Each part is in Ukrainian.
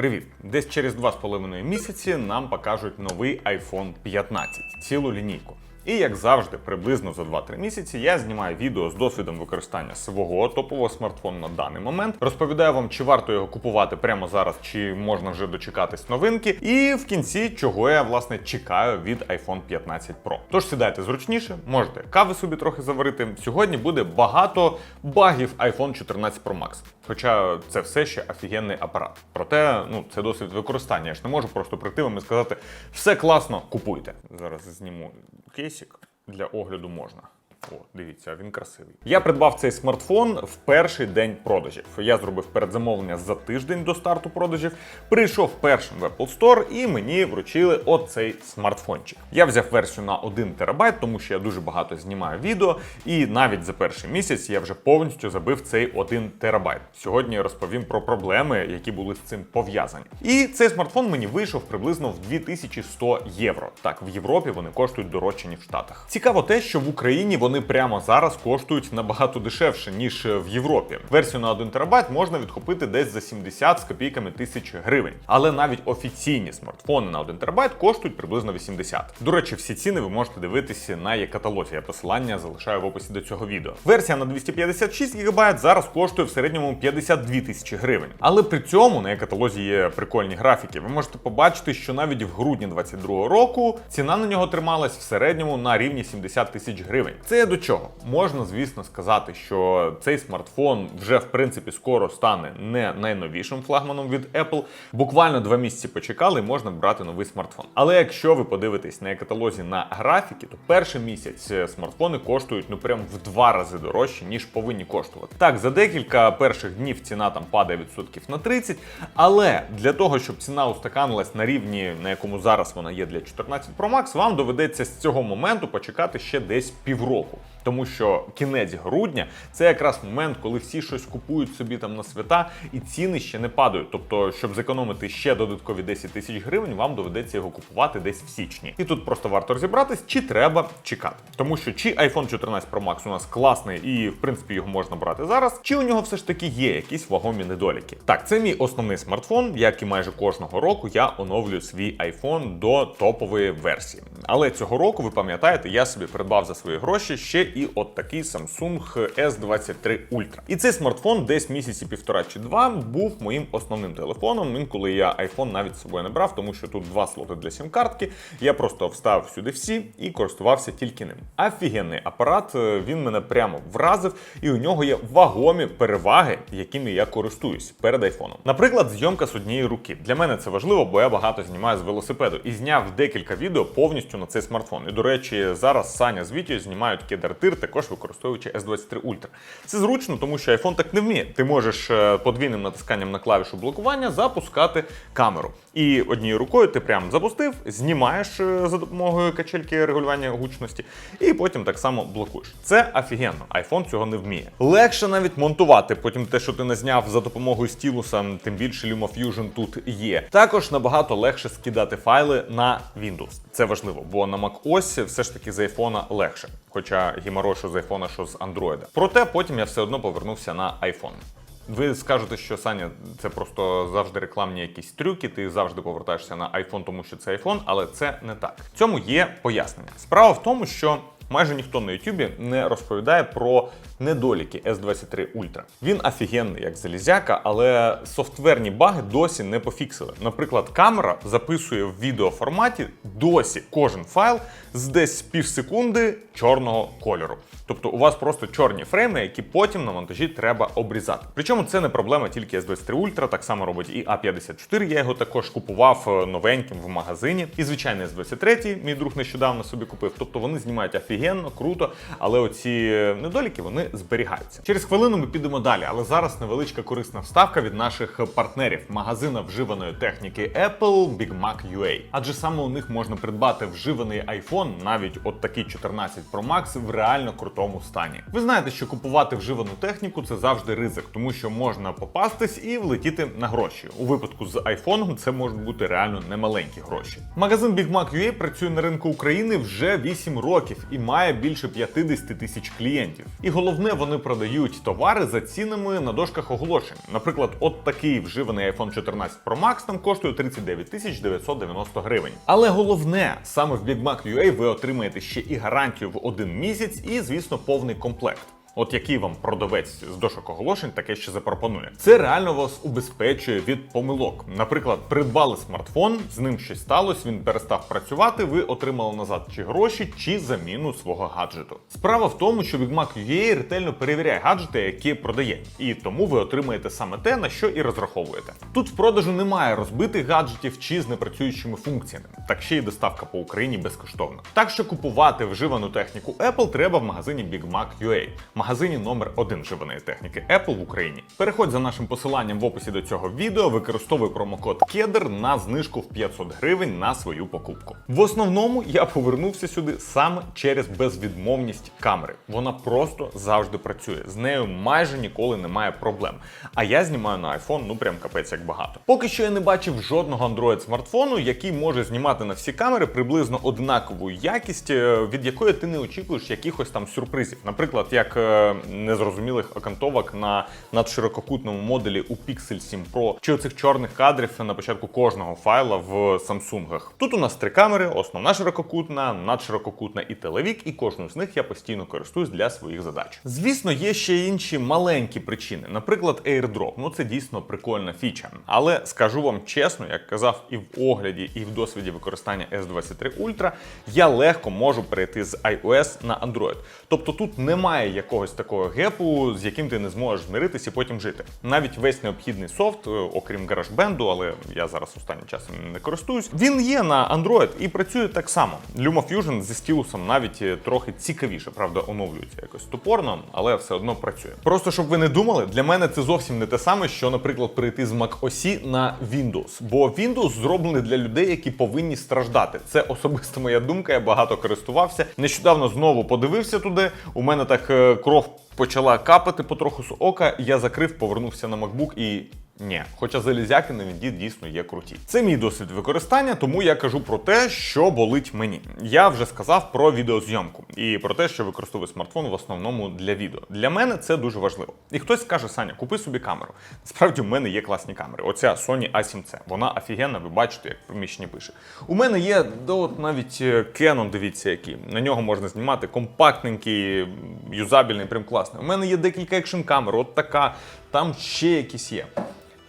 Привіт! Десь через 2,5 місяці нам покажуть новий iPhone 15, цілу лінійку. І як завжди, приблизно за 2-3 місяці я знімаю відео з досвідом використання свого топового смартфону на даний момент. Розповідаю вам, чи варто його купувати прямо зараз, чи можна вже дочекатись новинки. І в кінці, чого я власне чекаю від iPhone 15 Pro. Тож сідайте зручніше, можете кави собі трохи заварити. Сьогодні буде багато багів iPhone 14 Pro Max. Хоча це все ще офігенний апарат. Проте, ну це досвід використання. Я ж не можу просто прийти вам і сказати, все класно, купуйте. Зараз зніму кейсик для огляду можна. О, дивіться, він красивий. Я придбав цей смартфон в перший день продажів. Я зробив передзамовлення за тиждень до старту продажів. Прийшов першим в Apple Store і мені вручили оцей смартфончик. Я взяв версію на 1 терабайт, тому що я дуже багато знімаю відео, і навіть за перший місяць я вже повністю забив цей 1 терабайт. Сьогодні я розповім про проблеми, які були з цим пов'язані. І цей смартфон мені вийшов приблизно в 2100 євро. Так, в Європі вони коштують дорожче, ніж в Штатах. Цікаво те, що в Україні вони прямо зараз коштують набагато дешевше, ніж в Європі. Версію на 1 терабайт можна відкупити десь за 70 з копійками тисяч гривень. Але навіть офіційні смартфони на 1 терабайт коштують приблизно 80. До речі, всі ціни ви можете дивитися на є-каталозі. Я посилання залишаю в описі до цього відео. Версія на 256 ГБ зараз коштує в середньому 52 тисячі гривень. Але при цьому на є-каталозі є прикольні графіки. Ви можете побачити, що навіть в грудні 22 року ціна на нього трималась в середньому на рівні 70 тисяч гривень. Це до чого? Можна, звісно, сказати, що цей смартфон вже в принципі скоро стане не найновішим флагманом від Apple. Буквально два місяці почекали, і можна брати новий смартфон. Але якщо ви подивитесь на каталозі на графіки, то перший місяць е, смартфони коштують ну прям в два рази дорожче, ніж повинні коштувати. Так, за декілька перших днів ціна там падає відсотків на 30, але для того, щоб ціна устаканилась на рівні, на якому зараз вона є для 14 Pro Max, вам доведеться з цього моменту почекати ще десь півроку. Тому що кінець грудня це якраз момент, коли всі щось купують собі там на свята, і ціни ще не падають. Тобто, щоб зекономити ще додаткові 10 тисяч гривень, вам доведеться його купувати десь в січні. І тут просто варто розібратись, чи треба чекати. Тому що чи iPhone 14 Pro Max у нас класний і в принципі його можна брати зараз, чи у нього все ж таки є якісь вагомі недоліки. Так, це мій основний смартфон, як і майже кожного року, я оновлюю свій iPhone до топової версії. Але цього року, ви пам'ятаєте, я собі придбав за свої гроші ще і от такий Samsung S23 Ultra. І цей смартфон десь місяці півтора чи два був моїм основним телефоном. Інколи я iPhone навіть з собою не брав, тому що тут два слоти для сім-картки. Я просто вставив сюди всі і користувався тільки ним. Офігенний апарат, е, він мене прямо вразив, і у нього є вагомі переваги, якими я користуюсь перед айфоном. Наприклад, зйомка з однієї руки. Для мене це важливо, бо я багато знімаю з велосипеду і зняв декілька відео повністю на цей смартфон. І до речі, зараз Саня з Вітєю знімають кедартир, також використовуючи S23 Ultra. Це зручно, тому що iPhone так не вміє. Ти можеш е, подвійним натисканням на клавішу блокування запускати камеру. І однією рукою ти прям запустив, знімаєш е, за допомогою качельки регулювання гучності, і потім так само блокуєш. Це офігенно. iPhone цього не вміє. Легше навіть монтувати. Потім те, що ти не зняв за допомогою стілуса, тим більше LumaFusion тут є. Також набагато легше скидати файли на Windows. Це важливо, бо на macOS все ж таки з iPhone легше. Хоча гімаро, що з iPhone, що з Android. Проте потім я все одно повернувся на iPhone. Ви скажете, що Саня, це просто завжди рекламні якісь трюки. Ти завжди повертаєшся на iPhone, тому що це iPhone, але це не так. В цьому є пояснення. Справа в тому, що майже ніхто на YouTube не розповідає про недоліки S23 Ultra. Він офігенний як залізяка, але софтверні баги досі не пофіксили. Наприклад, камера записує в відеоформаті досі кожен файл з десь пів секунди чорного кольору. Тобто у вас просто чорні фрейми, які потім на монтажі треба обрізати. Причому це не проблема тільки S23 Ultra, так само робить і A54. Я його також купував е, новеньким в магазині. І звичайно, S23, мій друг нещодавно собі купив. Тобто вони знімають офігенно, круто, але оці е, недоліки вони зберігаються. Через хвилину ми підемо далі, але зараз невеличка корисна вставка від наших партнерів магазина вживаної техніки Apple Big Mac UA. Адже саме у них можна придбати вживаний iPhone, навіть от такий 14 Pro Max в реально крутому стані. Ви знаєте, що купувати вживану техніку це завжди ризик, тому що можна попастись і влетіти на гроші. У випадку з iPhone це можуть бути реально немаленькі гроші. Магазин Big Mac UA працює на ринку України вже 8 років і має більше 50 тисяч клієнтів. І головне головне, вони продають товари за цінами на дошках оголошень. Наприклад, от такий вживаний iPhone 14 Pro Max там коштує 39 тисяч 990 гривень. Але головне, саме в Big Mac UA ви отримаєте ще і гарантію в один місяць, і, звісно, повний комплект. От який вам продавець з дошок оголошень таке ще запропонує. Це реально вас убезпечує від помилок. Наприклад, придбали смартфон, з ним щось сталося, він перестав працювати, ви отримали назад чи гроші, чи заміну свого гаджету. Справа в тому, що Big Mac UA ретельно перевіряє гаджети, які продає, і тому ви отримаєте саме те, на що і розраховуєте. Тут в продажу немає розбитих гаджетів чи з непрацюючими функціями, так ще й доставка по Україні безкоштовна. Так що купувати вживану техніку Apple треба в магазині Big Mac UA магазині номер один вживаної техніки Apple в Україні. Переходь за нашим посиланням в описі до цього відео, використовуй промокод KEDR на знижку в 500 гривень на свою покупку. В основному я повернувся сюди саме через безвідмовність камери. Вона просто завжди працює. З нею майже ніколи немає проблем. А я знімаю на iPhone, ну прям капець як багато. Поки що я не бачив жодного Android смартфону, який може знімати на всі камери приблизно однакову якість, е, від якої ти не очікуєш якихось там сюрпризів. Наприклад, як е, незрозумілих окантовок на надширококутному моделі у Pixel 7 Pro, чи оцих чорних кадрів на початку кожного файла в Samsung. Тут у нас три камери: основна ширококутна, надширококутна і телевік, і кожну з них я постійно користуюсь для своїх задач. Звісно, є ще інші маленькі причини, наприклад, AirDrop. Ну це дійсно прикольна фіча. Але скажу вам чесно, як казав і в огляді, і в досвіді використання S23 Ultra, я легко можу перейти з iOS на Android. Тобто тут немає якогось такого гепу, з яким ти не зможеш змиритись і потім жити. Навіть весь необхідний софт, е, окрім GarageBand, але я зараз останнім часом не користуюсь. Він є на Android і працює так само. LumaFusion зі стілусом навіть е, трохи цікавіше, правда, оновлюється якось топорно, але все одно працює. Просто щоб ви не думали, для мене це зовсім не те саме, що, наприклад, перейти з Mac OS на Windows. Бо Windows зроблений для людей, які повинні страждати. Це особисто моя думка. Я багато користувався. Нещодавно знову подивився туди. У мене так е, кров почала капати потроху з ока. Я закрив, повернувся на MacBook і. Ні, хоча залізяки на Вінді дійсно є круті. Це мій досвід використання, тому я кажу про те, що болить мені. Я вже сказав про відеозйомку і про те, що використовую смартфон в основному для відео. Для мене це дуже важливо. І хтось скаже, Саня, купи собі камеру. Справді, у мене є класні камери. Оця Sony A7C. Вона офігенна, ви бачите, як приміщення пише. У мене є да, от навіть е, Canon, дивіться, який. На нього можна знімати компактненький, юзабельний, прям класний. У мене є декілька екшн камер, от така, там ще якісь є.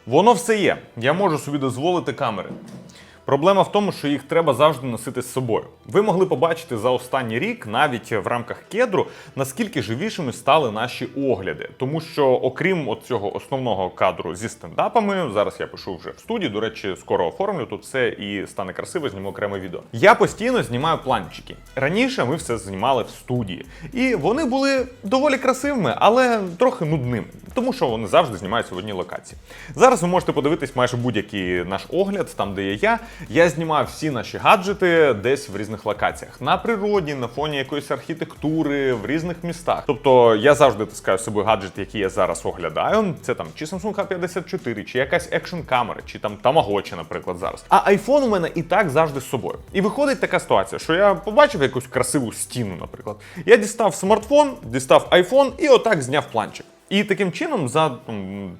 Воно все є. Я можу собі дозволити камери. Проблема в тому, що їх треба завжди носити з собою. Ви могли побачити за останній рік, навіть в рамках кедру, наскільки живішими стали наші огляди. Тому що, окрім цього основного кадру зі стендапами, зараз я пишу вже в студії. До речі, скоро оформлю тут все і стане красиво, зніму окреме відео. Я постійно знімаю планчики. Раніше ми все знімали в студії, і вони були доволі красивими, але трохи нудними, тому що вони завжди знімаються в одній локації. Зараз ви можете подивитись майже будь-який наш огляд, там де є я. Я знімаю всі наші гаджети десь в різних локаціях. На природі, на фоні якоїсь архітектури, в різних містах. Тобто я завжди таскаю з собою гаджет, який я зараз оглядаю. Це там чи Samsung A54, чи якась екшн камера, чи там Tamagotchi, наприклад, зараз. А iPhone у мене і так завжди з собою. І виходить така ситуація, що я побачив якусь красиву стіну, наприклад. Я дістав смартфон, дістав iPhone і отак зняв планчик. І таким чином, за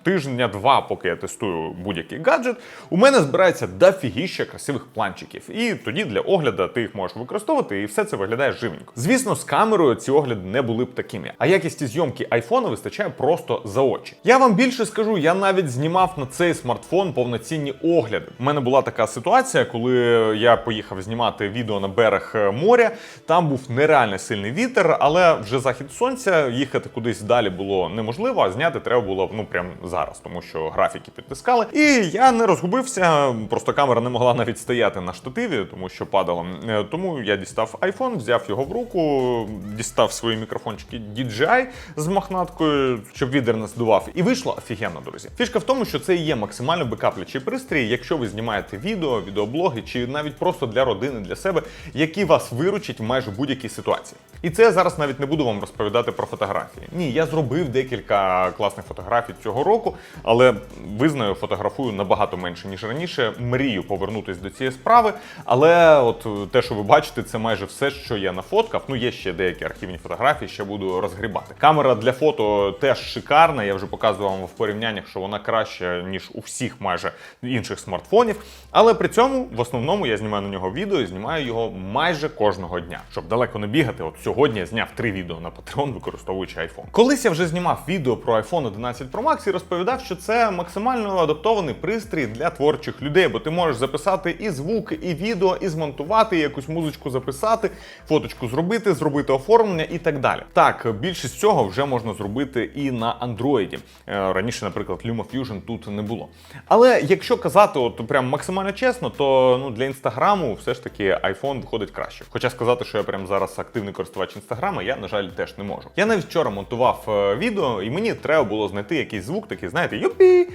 тижня-два, поки я тестую будь-який гаджет, у мене збирається дофігіща красивих планчиків. І тоді для огляду ти їх можеш використовувати, і все це виглядає живенько. Звісно, з камерою ці огляди не були б такими. А якісті зйомки айфона вистачає просто за очі. Я вам більше скажу, я навіть знімав на цей смартфон повноцінні огляди. У мене була така ситуація, коли я поїхав знімати відео на берег е, моря. Там був нереально сильний вітер, але вже захід сонця їхати кудись далі було неможливо можливо, а зняти треба було ну прям зараз, тому що графіки підтискали. І я не розгубився, просто камера не могла навіть стояти на штативі, тому що падала. Е, Тому я дістав iPhone, взяв його в руку, дістав свої мікрофончики DJI з мохнаткою, щоб відер не здував. І вийшло офігенно, друзі. Фішка в тому, що це є максимально бекаплячий пристрій, якщо ви знімаєте відео, відеоблоги чи навіть просто для родини, для себе, які вас виручать в майже будь-якій ситуації. І це я зараз навіть не буду вам розповідати про фотографії. Ні, я зробив декілька декілька класних фотографій цього року, але визнаю, фотографую набагато менше ніж раніше. Мрію повернутися до цієї справи. Але от те, що ви бачите, це майже все, що я нафоткав. Ну є ще деякі архівні фотографії, ще буду розгрібати. Камера для фото теж шикарна. Я вже показував вам в порівняннях, що вона краща ніж у всіх майже інших смартфонів. Але при цьому в основному я знімаю на нього відео і знімаю його майже кожного дня, щоб далеко не бігати. От сьогодні я зняв три відео на Patreon, використовуючи iPhone. Колись я вже знімав відео про iPhone 11 Pro Max і розповідав, що це максимально адаптований пристрій для творчих людей, бо ти можеш записати і звук, і відео, і змонтувати, і якусь музичку записати, фоточку зробити, зробити оформлення і так далі. Так, більшість цього вже можна зробити і на Android. Е, Раніше, наприклад, LumaFusion тут не було. Але якщо казати, от прям максимально чесно, то ну для інстаграму все ж таки iPhone виходить краще. Хоча сказати, що я прям зараз активний користувач інстаграма, я на жаль теж не можу. Я навіть вчора монтував е, відео, і мені треба було знайти якийсь звук, такий, знаєте, юпі.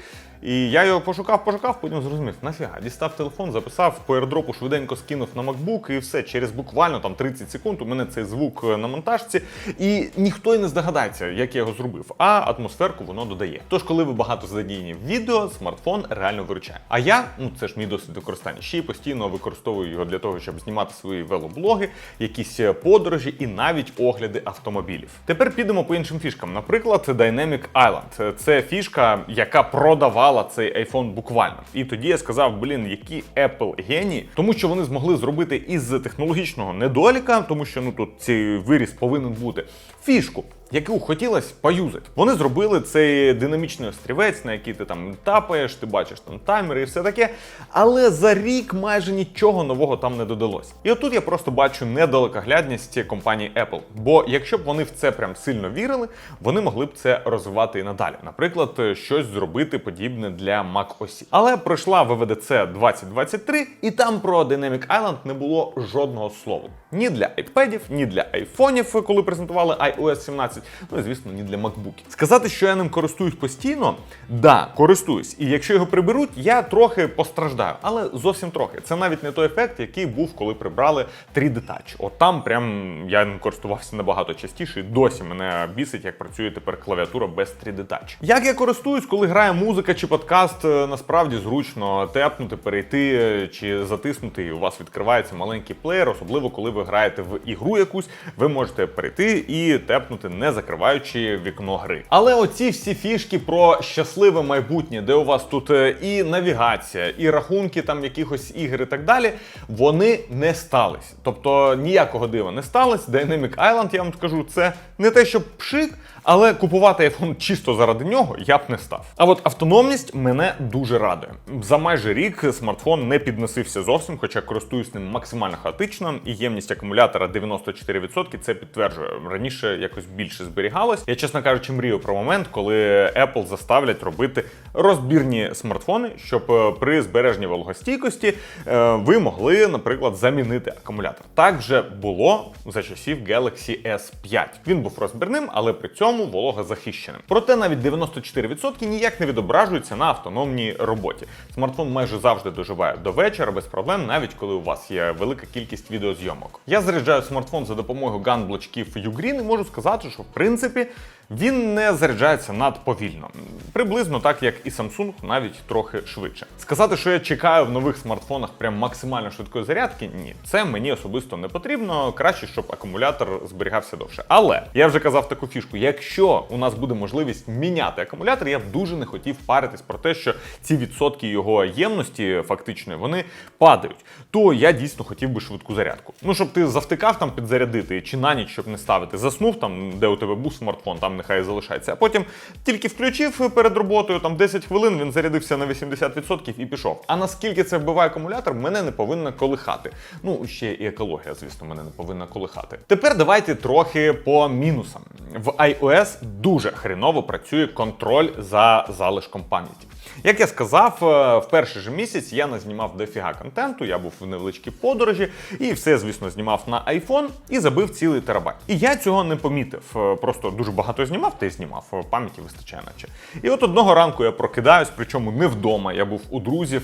І я його пошукав, пошукав, потім зрозумів, нафіга, дістав телефон, записав, по airdropу швиденько скинув на MacBook і все. Через буквально там 30 секунд у мене цей звук е, на монтажці, і ніхто й не здогадається, як я його зробив. А атмосферку воно додає. Тож, коли ви багато задіяні в відео, смартфон реально виручає. А я, ну це ж мій досвід використання, ще й постійно використовую його для того, щоб знімати свої велоблоги, якісь е, подорожі і навіть огляди автомобілів. Тепер підемо по іншим фішкам. Наприклад, Dynamic Island. Це фішка, яка продавала цей iPhone буквально. І тоді я сказав, блін, які Apple генії, тому що вони змогли зробити із технологічного недоліка, тому що ну тут цей виріс повинен бути фішку. Яку хотілося поюзати. Вони зробили цей динамічний острівець, на який ти там тапаєш, ти бачиш там таймери і все таке. Але за рік майже нічого нового там не додалось. І отут я просто бачу недалекоглядність компанії Apple. Бо якщо б вони в це прям сильно вірили, вони могли б це розвивати і надалі. Наприклад, щось зробити подібне для Mac OS. Але пройшла ВВДЦ 2023, і там про Dynamic Island не було жодного слова. Ні для iPadів, ні для айфонів, коли презентували iOS 17, ну і звісно, ні для MacBookів. Сказати, що я ним користуюсь постійно, да, користуюсь. І якщо його приберуть, я трохи постраждаю, але зовсім трохи. Це навіть не той ефект, який був, коли прибрали 3D Touch. От там прям я ним користувався набагато частіше. і Досі мене бісить, як працює тепер клавіатура без 3D Touch. Як я користуюсь, коли грає музика чи подкаст, е, насправді зручно тепнути, перейти е, чи затиснути, і у вас відкривається маленький плеєр, особливо коли ви граєте в ігру якусь, ви можете прийти і тепнути, не закриваючи вікно гри. Але оці всі фішки про щасливе майбутнє, де у вас тут е, і навігація, і рахунки там якихось ігр і так далі, вони не стались. Тобто ніякого дива не сталося. Dynamic Island, я вам скажу, це не те, що пшик, але купувати iPhone чисто заради нього я б не став. А от автономність мене дуже радує. За майже рік смартфон не підносився зовсім, хоча користуюсь ним максимально хаотично, і ємність акумулятора 94% це підтверджує. Раніше якось більше зберігалось. Я, чесно кажучи, мрію про момент, коли Apple заставлять робити розбірні смартфони, щоб е, при збереженні вологостійкості е, ви могли, наприклад, замінити акумулятор. Так вже було за часів Galaxy S5. Він був розбірним, але при цьому вологозахищеним. Проте навіть 94% ніяк не відображуються на автономній роботі. Смартфон майже завжди доживає до вечора без проблем, навіть коли у вас є велика кількість відеозйомок. Я заряджаю смартфон за допомогою ганблочків Ugreen і можу сказати, що в принципі він не заряджається надповільно. Приблизно так, як і Samsung, навіть трохи швидше. Сказати, що я чекаю в нових смартфонах прям максимально швидкої зарядки, ні, це мені особисто не потрібно. Краще, щоб акумулятор зберігався довше. Але я вже казав таку фішку: якщо у нас буде можливість міняти акумулятор, я б дуже не хотів паритись про те, що ці відсотки його ємності фактичної вони падають. То я дійсно хотів би швидку зарядку. Ну щоб ти завтикав там підзарядити, чи на ніч щоб не ставити, заснув там, де у тебе був смартфон, там нехай залишається. А потім тільки включив перед роботою, там 10 хвилин він зарядився на 80% і пішов. А наскільки це вбиває акумулятор, мене не повинно колихати. Ну ще і екологія, звісно, мене не повинна колихати. Тепер давайте трохи по мінусам. В iOS дуже хреново працює контроль за залишком пам'яті. Як я сказав, е, в перший же місяць я назнімав дофіга контенту, я був в невеличкій подорожі, і все, звісно, знімав на iPhone і забив цілий терабайт. І я цього не помітив. Е, Просто дуже багато знімав, та й знімав. Е, Пам'яті вистачає, наче. І от одного ранку я прокидаюсь, причому не вдома. Я був у друзів.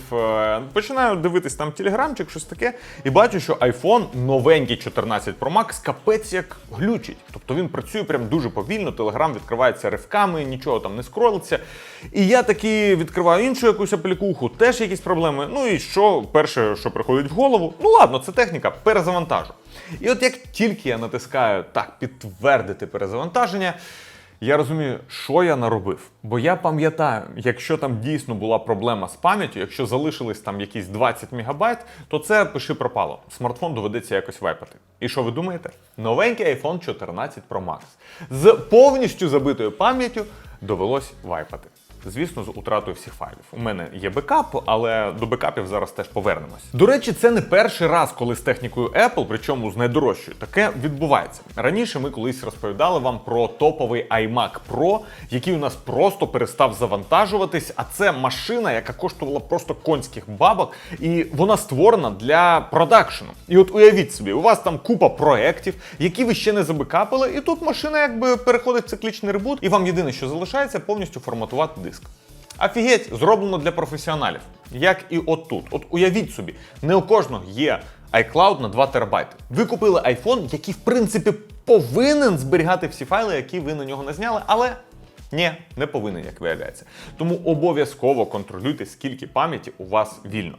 Починаю дивитись там телеграмчик, щось таке, і бачу, що iPhone новенький 14 Pro Max капець як глючить. Тобто він працює прям дуже повільно, телеграм відкривається ривками, нічого там не скролиться. І я таки відкриваю іншу якусь аплікуху, теж якісь проблеми. Ну і що перше, що приходить в голову, ну ладно, це техніка, перезавантажу. І от як тільки я натискаю так, підтвердити перезавантаження. Я розумію, що я наробив. Бо я пам'ятаю, якщо там дійсно була проблема з пам'яттю, якщо залишились там якісь 20 мегабайт, то це пиши пропало. Смартфон доведеться якось вайпати. І що ви думаєте? Новенький iPhone 14 Pro Max з повністю забитою пам'яттю довелось вайпати. Звісно, з утратою всіх файлів. У мене є бекап, але до бекапів зараз теж повернемось. До речі, це не перший раз, коли з технікою Apple, причому з найдорожчою, таке відбувається. Раніше ми колись розповідали вам про топовий iMac Pro, який у нас просто перестав завантажуватись. А це машина, яка коштувала просто конських бабок, і вона створена для продакшену. І от уявіть собі, у вас там купа проєктів, які ви ще не забекапили, і тут машина якби переходить в циклічний ребут, і вам єдине, що залишається, повністю форматувати диск. Офігеть, зроблено для професіоналів. Як і отут. От уявіть собі, не у кожного є iCloud на 2 терабайти. Ви купили iPhone, який в принципі повинен зберігати всі файли, які ви на нього не зняли, але ні, не повинен, як виявляється. Тому обов'язково контролюйте, скільки пам'яті у вас вільно.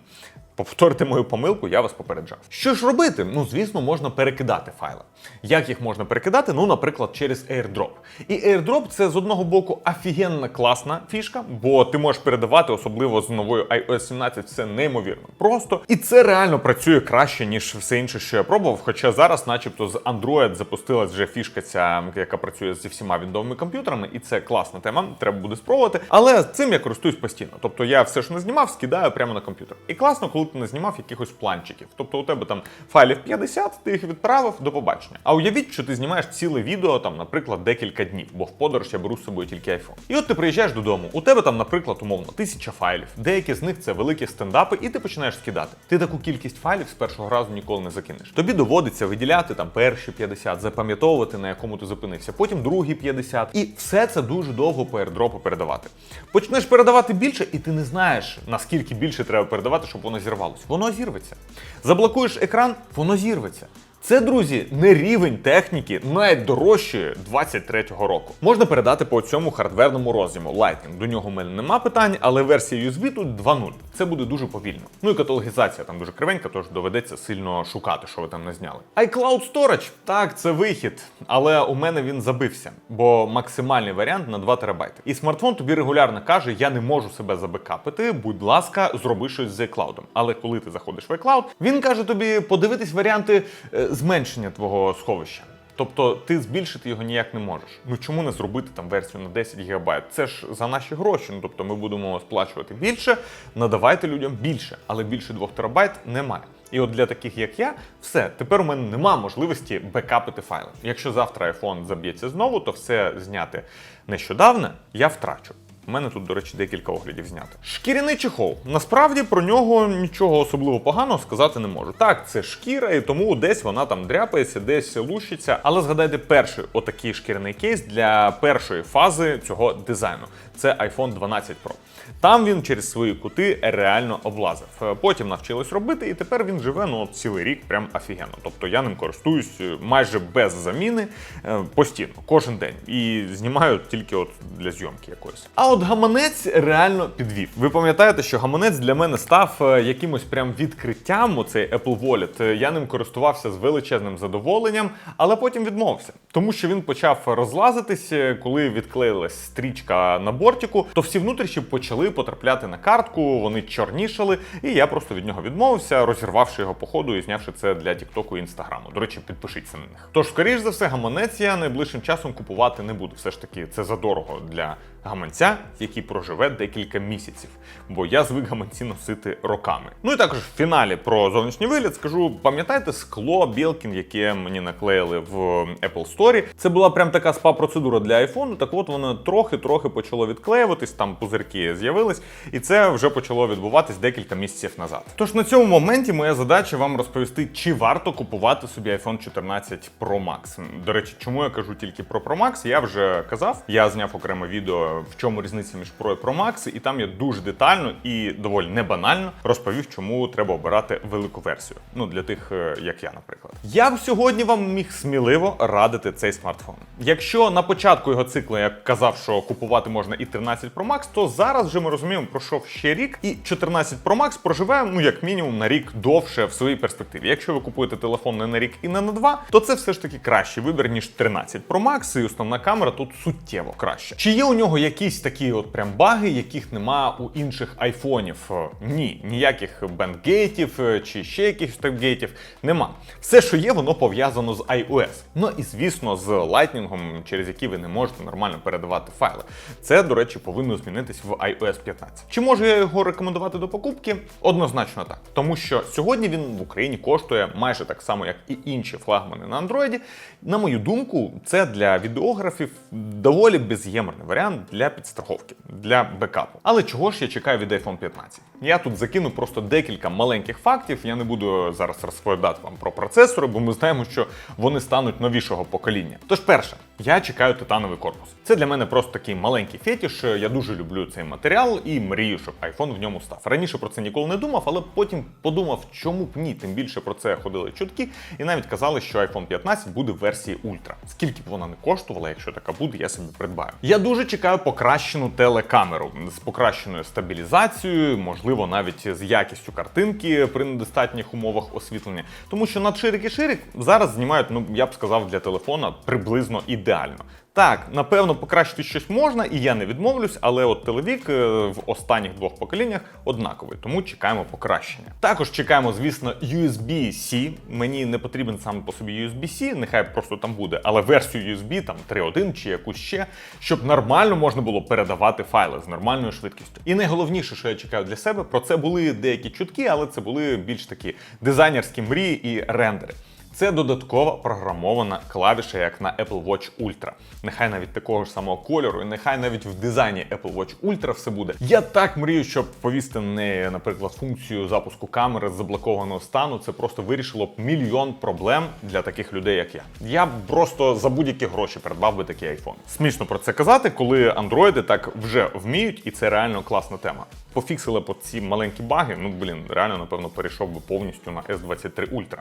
Повторити мою помилку, я вас попереджав. Що ж робити? Ну, звісно, можна перекидати файли. Як їх можна перекидати? Ну, наприклад, через AirDrop. І AirDrop це з одного боку офігенна класна фішка, бо ти можеш передавати, особливо з новою iOS 17, все неймовірно просто. І це реально працює краще, ніж все інше, що я пробував. Хоча зараз, начебто, з Android запустилась вже фішка, ця, яка працює зі всіма віндовими комп'ютерами, і це класна тема, треба буде спробувати. Але цим я користуюсь постійно. Тобто я все, що не знімав, скидаю прямо на комп'ютер. І класно, коли ти не знімав якихось планчиків. Тобто у тебе там файлів 50, ти їх відправив до побачення. А уявіть, що ти знімаєш ціле відео, там, наприклад, декілька днів, бо в подорож я беру з собою тільки iPhone. І от ти приїжджаєш додому, у тебе там, наприклад, умовно, тисяча файлів. Деякі з них це великі стендапи, і ти починаєш скидати. Ти таку кількість файлів з першого разу ніколи не закинеш. Тобі доводиться виділяти там перші 50, запам'ятовувати, на якому ти зупинився, потім другі 50. І все це дуже довго по airdropу передавати. Почнеш передавати більше, і ти не знаєш, наскільки більше треба передавати, щоб воно зірвалось. Воно зірветься. Заблокуєш екран, воно зірветься. Це, друзі, не рівень техніки найдорожчої 23-го року. Можна передати по цьому хардверному роз'єму Lightning. До нього в мене нема питань, але версія USB тут 2.0. Це буде дуже повільно. Ну і каталогізація там дуже кривенька, тож доведеться сильно шукати, що ви там не зняли. iCloud Storage, так, це вихід, але у мене він забився, бо максимальний варіант на 2 терабайти. І смартфон тобі регулярно каже: я не можу себе забекапити, будь ласка, зроби щось з iCloud. Але коли ти заходиш в iCloud, він каже тобі подивитись варіанти е, зменшення твого сховища. Тобто ти збільшити його ніяк не можеш. Ну чому не зробити там версію на 10 ГБ? Це ж за наші гроші. Ну тобто ми будемо сплачувати більше, надавайте людям більше, але більше 2 терабайт немає. І от для таких, як я, все, тепер у мене нема можливості бекапити файли. Якщо завтра iPhone заб'ється знову, то все зняти нещодавно я втрачу. У мене тут, до речі, декілька оглядів знято. Шкіряний чехол. Насправді про нього нічого особливо поганого сказати не можу. Так, це шкіра, і тому десь вона там дряпається, десь лущиться. Але згадайте перший отакий шкіряний кейс для першої фази цього дизайну. Це iPhone 12 Pro. Там він через свої кути реально облазив. Потім навчились робити, і тепер він живе ну цілий рік, прям офігенно. Тобто я ним користуюсь е, майже без заміни е, постійно, кожен день. І знімаю тільки от для зйомки якоїсь. А от гаманець реально підвів. Ви пам'ятаєте, що гаманець для мене став е, якимось прям відкриттям. Оцей Apple Wallet. Е, Я ним користувався з величезним задоволенням, але потім відмовився, тому що він почав розлазитись, е, коли відклеїлась стрічка на бортику, то всі внутрішні почали потрапляти на картку, вони чорнішали, і я просто від нього відмовився, розірвавши його по ходу і знявши це для Тіктоку і Інстаграму. До речі, підпишіться на них. Тож, скоріш за все, гаманець я найближчим часом купувати не буду. Все ж таки, це задорого для гаманця, який проживе декілька місяців, бо я звик гаманці носити роками. Ну і також в фіналі про зовнішній вигляд скажу: пам'ятаєте скло Білкін, яке мені наклеїли в Apple Store? Це була прям така спа-процедура для айфону. Так от воно трохи-трохи почало відклеюватись, там пузирки з'явились, і це вже почало відбуватись декілька місяців назад. Тож на цьому моменті моя задача вам розповісти, чи варто купувати собі iPhone 14 Pro Max. До речі, чому я кажу тільки про Pro Max, я вже казав. Я зняв окреме відео, в чому різниця між Pro і Pro Max, і там я дуже детально і доволі не банально розповів, чому треба обирати велику версію. Ну для тих, е, як я, наприклад. Я б сьогодні вам міг сміливо радити цей смартфон. Якщо на початку його циклу я казав, що купувати можна і 13 Pro Max, то зараз вже ми розуміємо, пройшов ще рік, і 14 Pro Max проживе ну як мінімум на рік довше в своїй перспективі. Якщо ви купуєте телефон не на рік і не на два, то це все ж таки кращий вибір ніж 13 Pro Max, і основна камера тут суттєво краще. Чи є у нього якісь такі от прям баги, яких нема у інших айфонів? Е, Ні, ніяких бендгейтів е, чи ще якихось гейтів нема. Все, що є, воно пов'язано з iOS. Ну і звісно, з Lightning, через який ви не можете нормально передавати файли. Це, до речі, повинно змінитись в iOS 15. Чи можу я його рекомендувати до покупки? Однозначно так. Тому що сьогодні він в Україні коштує майже так само, як і інші флагмани на Android. На мою думку, це для відеографів доволі без'ємерний варіант для підстраховки, для бекапу. Але чого ж я чекаю від iPhone 15? Я тут закину просто декілька маленьких фактів. Я не буду зараз розповідати вам про процесори, бо ми знаємо, що вони стануть новішого покоління. Тож, перше, я чекаю титановий корпус. Це для мене просто такий маленький фетіш. Я дуже люблю цей матеріал і мрію, щоб iPhone в ньому став. Раніше про це ніколи не думав, але потім подумав, чому б ні. Тим більше про це ходили чутки, і навіть казали, що iPhone 15 буде в версії Ультра. Скільки б вона не коштувала, якщо така буде, я собі придбаю. Я дуже чекаю покращену телекамеру з покращеною стабілізацією, можливо, навіть з якістю картинки при недостатніх умовах освітлення. Тому що надширик і ширик зараз знімають, ну я б сказав, для телефона приблизно ідеально. Так, напевно, покращити щось можна, і я не відмовлюсь, але от телевік е, в останніх двох поколіннях однаковий, тому чекаємо покращення. Також чекаємо, звісно, USB-C. Мені не потрібен саме по собі USB-C, нехай просто там буде, але версію USB там 3.1 чи якусь ще, щоб нормально можна було передавати файли з нормальною швидкістю. І найголовніше, що я чекаю для себе, про це були деякі чутки, але це були більш такі дизайнерські мрії і рендери. Це додаткова програмована клавіша, як на Apple Watch Ultra. Нехай навіть такого ж самого кольору, і нехай навіть в дизайні Apple Watch Ultra все буде. Я так мрію, щоб повісти на неї, наприклад, функцію запуску камери з заблокованого стану. Це просто вирішило б мільйон проблем для таких людей, як я. Я б просто за будь-які гроші придбав би такий iPhone. Смішно про це казати, коли андроїди так вже вміють, і це реально класна тема. Пофіксили по ці маленькі баги. Ну блін, реально, напевно, перейшов би повністю на S23 Ultra.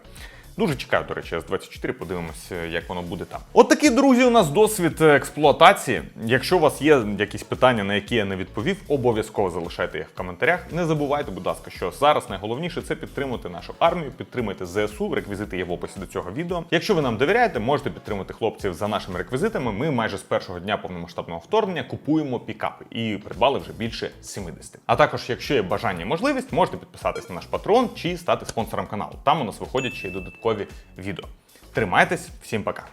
Дуже чекаю, до речі, S24, подивимося, як воно буде там. От такий, друзі, у нас досвід експлуатації. Якщо у вас є якісь питання, на які я не відповів, обов'язково залишайте їх в коментарях. Не забувайте, будь ласка, що зараз найголовніше це підтримати нашу армію, підтримайте ЗСУ. Реквізити є в описі до цього відео. Якщо ви нам довіряєте, можете підтримати хлопців за нашими реквізитами. Ми майже з першого дня повномасштабного вторгнення купуємо пікапи і придбали вже більше 70. А також, якщо є бажання і можливість, можете підписатись на наш патрон чи стати спонсором каналу. Там у нас виходять ще й додаткові відео. Тримайтесь, всім пока.